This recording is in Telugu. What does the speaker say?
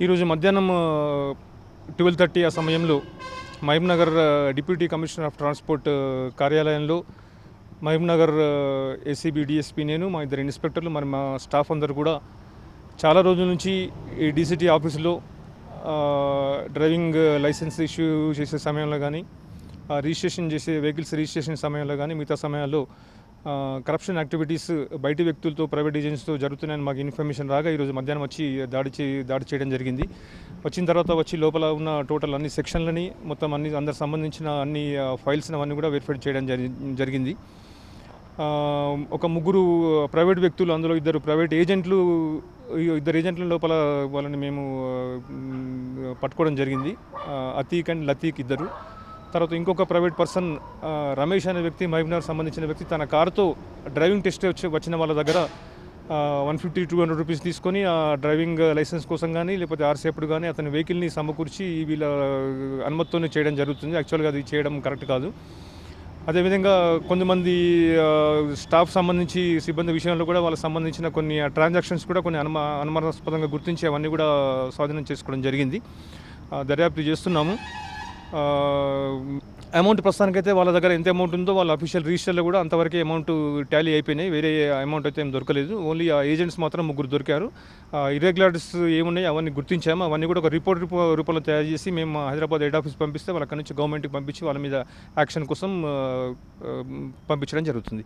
ఈరోజు మధ్యాహ్నం ట్వెల్వ్ థర్టీ ఆ సమయంలో Mahabubnagar deputy commissioner of transport కార్యాలయంలో మహబూబ్నగర్ ఏసీబీ డిఎస్పీ నేను మా ఇద్దరు ఇన్స్పెక్టర్లు మరి మా స్టాఫ్ అందరు కూడా చాలా రోజుల నుంచి ఈ డీసీటీ ఆఫీసులో డ్రైవింగ్ లైసెన్స్ ఇష్యూ చేసే సమయంలో కానీ ఆ, రిజిస్ట్రేషన్ చేసే వెహికల్స్ రిజిస్ట్రేషన్ సమయంలో కానీ మిగతా సమయాల్లో కరప్షన్ యాక్టివిటీస్ బయటి వ్యక్తులతో ప్రైవేట్ ఏజెంట్స్తో జరుగుతున్నాయని మాకు ఇన్ఫర్మేషన్ రాగా ఈరోజు మధ్యాహ్నం వచ్చి దాడి చే దాడి చేయడం జరిగింది. వచ్చిన తర్వాత వచ్చి లోపల ఉన్న టోటల్ అన్ని సెక్షన్లని మొత్తం అన్ని అందరికి సంబంధించిన అన్ని ఫైల్స్ని అవన్నీ కూడా వెరిఫై చేయడం జరి జరిగింది. ఒక ముగ్గురు ప్రైవేట్ వ్యక్తులు అందులో ఇద్దరు ప్రైవేట్ ఏజెంట్లు ఇద్దరు ఏజెంట్ల లోపల వాళ్ళని మేము పట్టుకోవడం జరిగింది. అతీక్ అండ్ లతీక్ ఇద్దరు. తర్వాత ఇంకొక ప్రైవేట్ పర్సన్ రమేష్ అనే వ్యక్తి మహబూబ్నగర్ సంబంధించిన వ్యక్తి తన కారుతో డ్రైవింగ్ టెస్ట్ వచ్చి వచ్చిన వాళ్ళ దగ్గర one fifty two hundred rupees తీసుకొని ఆ డ్రైవింగ్ లైసెన్స్ కోసం కానీ లేకపోతే ఆర్సేపుడు కానీ అతని వెహికల్ని సమకూర్చి వీళ్ళ అనుమతితోనే చేయడం జరుగుతుంది. యాక్చువల్గా అది చేయడం కరెక్ట్ కాదు. అదేవిధంగా కొంతమంది స్టాఫ్ సంబంధించి సిబ్బంది విషయంలో కూడా వాళ్ళకి సంబంధించిన కొన్ని ట్రాన్సాక్షన్స్ కూడా కొన్ని అనుమా అనుమానాస్పదంగా గుర్తించి అవన్నీ కూడా స్వాధీనం చేసుకోవడం జరిగింది. దర్యాప్తు చేస్తున్నాము. అమౌంట్ ప్రస్తుతానికైతే వాళ్ళ దగ్గర ఎంత అమౌంట్ ఉందో వాళ్ళ అఫీషియల్ రిజిస్టర్లో కూడా అంతవరకే అమౌంట్ టాలీ అయిపోయినాయి. వేరే అమౌంట్ అయితే ఏం దొరకలేదు. ఓన్లీ ఆ ఏజెంట్స్ మాత్రం ముగ్గురు దొరికారు. ఇర్రెగ్యులారిటీస్ ఏమున్నాయి అవన్నీ గుర్తించాము. అవన్నీ కూడా ఒక రిపోర్ట్ రూప- రూపంలో తయారు చేసి మేము హైదరాబాద్ హెడ్ ఆఫీస్ పంపిస్తే వాళ్ళ నుంచి గవర్నమెంట్కి పంపించి వాళ్ళ మీద యాక్షన్ కోసం పంపించడం జరుగుతుంది.